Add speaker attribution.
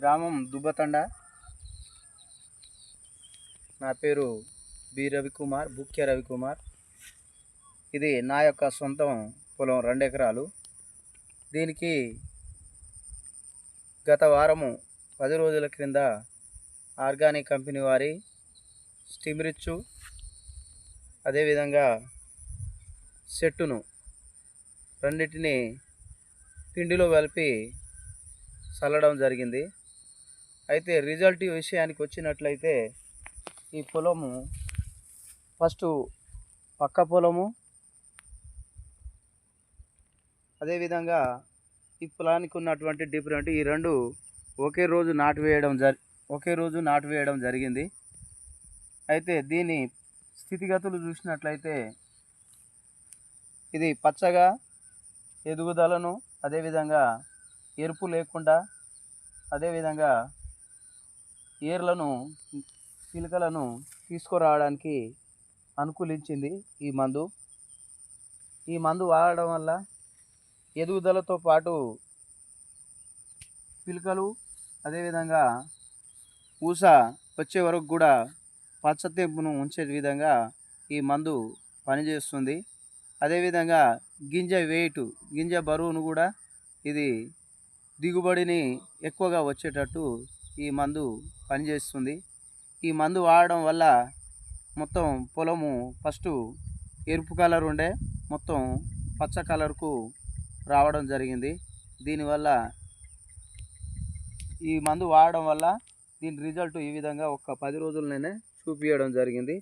Speaker 1: గ్రామం దుబ్బతండ. నా పేరు బి రవికుమార్ బుక్య రవికుమార్. ఇది నా యొక్క సొంతం పొలం రెండు ఎకరాలు. దీనికి గత వారము పది రోజుల క్రింద ఆర్గానిక్ కంపెనీ వారి స్టిమ్రిచ్చు అదేవిధంగా సెట్టును రెండింటిని పిండిలో కలిపి చల్లడం జరిగింది. అయితే రిజల్ట్ విషయానికి వచ్చినట్లయితే ఈ పొలము ఫస్ట్ పక్క పొలము అదేవిధంగా ఈ పొలానికి ఉన్నటువంటి డిఫరెంట్ ఈ రెండు ఒకే రోజు నాటు వేయడం జరి ఒకే రోజు నాటు వేయడం జరిగింది. అయితే దీని స్థితిగతులు చూసినట్లయితే ఇది పచ్చగా ఎదుగుదలను అదేవిధంగా ఎరుపు లేకుండా అదేవిధంగా ఏర్లను చిలుకలను తీసుకురావడానికి అనుకూలించింది ఈ మందు. ఈ మందు వాడడం వల్ల ఎదుగుదలతో పాటు పిలకలు అదేవిధంగా ఊస వచ్చే వరకు కూడా పచ్చతెంపును ఉంచే విధంగా ఈ మందు పనిచేస్తుంది. అదేవిధంగా గింజ వెయిట్ గింజ బరువును కూడా ఇది దిగుబడిని ఎక్కువగా వచ్చేటట్టు ఈ మందు పనిచేస్తుంది. ఈ మందు వాడడం వల్ల మొత్తం పొలము ఫస్ట్ ఎరుపు కలర్ ఉండే మొత్తం పచ్చ కలర్కు రావడం జరిగింది. దీనివల్ల ఈ మందు వాడడం వల్ల దీని రిజల్ట్ ఈ విధంగా ఒక పది రోజుల్లోనే చూపించడం జరిగింది.